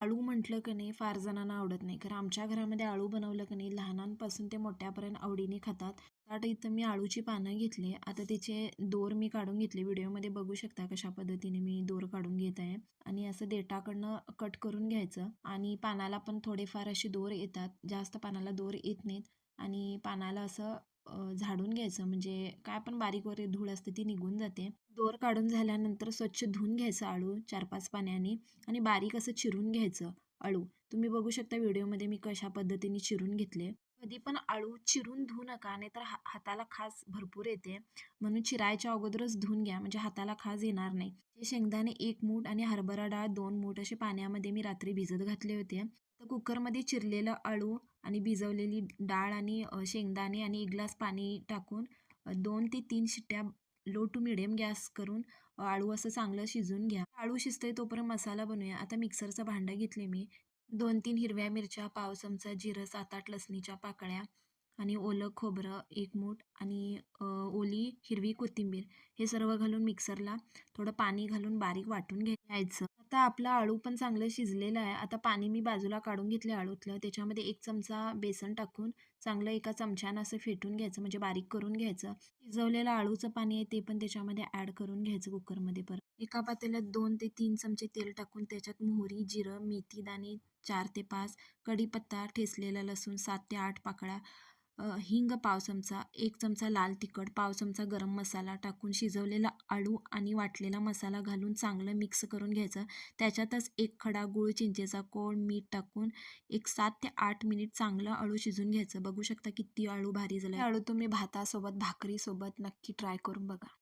आळू म्हटलं की नाही फार जणांना आवडत नाही. कारण आमच्या घरामध्ये आळू बनवलं की नाही लहानांपासून ते मोठ्यापर्यंत आवडीने खातात. आता इथं मी आळूची पानं घेतली. आता तिचे दोर मी काढून घेतले. व्हिडिओमध्ये बघू शकता कशा पद्धतीने मी दोर काढून घेत आहे. आणि असं देठाकडनं कट करून घ्यायचं. आणि पानाला पण थोडेफार असे दोर येतात. जास्त पानाला दोर येत नाहीत. आणि पानाला असं झाडून घ्यायचं. म्हणजे काय पण बारीक वगैरे धूळ असते ती निघून जाते. दोर काढून झाल्यानंतर स्वच्छ धुवून घ्यायचं आळू चार पाच पाण्याने आणि बारीक असं चिरून घ्यायचं आळू. तुम्ही बघू शकता व्हिडिओमध्ये मी कशा पद्धतीने चिरून घेतले. कधी पण आळू चिरून धुवू नका नाहीतर हा हाताला खास भरपूर येते. म्हणून चिरायच्या अगोदरच धुवून घ्या म्हणजे हाताला खास येणार नाही. हे शेंगदाणे एक मूठ आणि हरभरा डाळ दोन मूठ असे पाण्यामध्ये मी रात्री भिजत घातले होते. तर कुकरमध्ये चिरलेलं आळू आणि भिजवलेली डाळ आणि शेंगदाणे आणि एक ग्लास पाणी टाकून दोन ते तीन शिट्ट्या लो टू मिडियम गॅस करून आळू असं चांगलं शिजून घ्या. आळू शिजतंय तोपर्यंत मसाला बनवूया. आता मिक्सरचं भांडं घेतले मी. दोन तीन हिरव्या मिरच्या पाव चमचा जिरं सात आठ लसणीच्या पाकळ्या आणि ओलं खोबरं एक मूठ आणि ओली हिरवी कोथिंबीर हे सर्व घालून मिक्सरला थोडं पाणी घालून बारीक वाटून घ्यायचं. आता आपलं आळू पण चांगलं शिजलेलं आहे. आता पाणी मी बाजूला काढून घेतलं आळूतलं. त्याच्यामध्ये एक चमचा बेसन टाकून चांगलं एका चमच्यानं असं फेटून घ्यायचं म्हणजे बारीक करून घ्यायचं. शिजवलेलं आळूचं पाणी आहे ते पण त्याच्यामध्ये ॲड करून घ्यायचं कुकरमध्ये परत. एका पातेल्यात दोन ते तीन चमचे तेल टाकून त्याच्यात मोहरी जिरं मेथी दाणे चार ते पाच कढीपत्ता ठेचलेला लसूण सात ते आठ पाकळ्या हिंग पाव चमचा एक चमचा लाल तिखट पाव चमचा गरम मसाला टाकून शिजवलेला आळू आणि वाटलेला मसाला घालून चांगलं मिक्स करून घ्यायचं. त्याच्यातच एक खडा गूळ चिंचेचा कोळ मीठ टाकून एक सात ते आठ मिनिट चांगलं आळू शिजून घ्यायचं. बघू शकता किती आळू भारी झालं आळू तुम्ही भातासोबत भाकरीसोबत नक्की ट्राय करून बघा.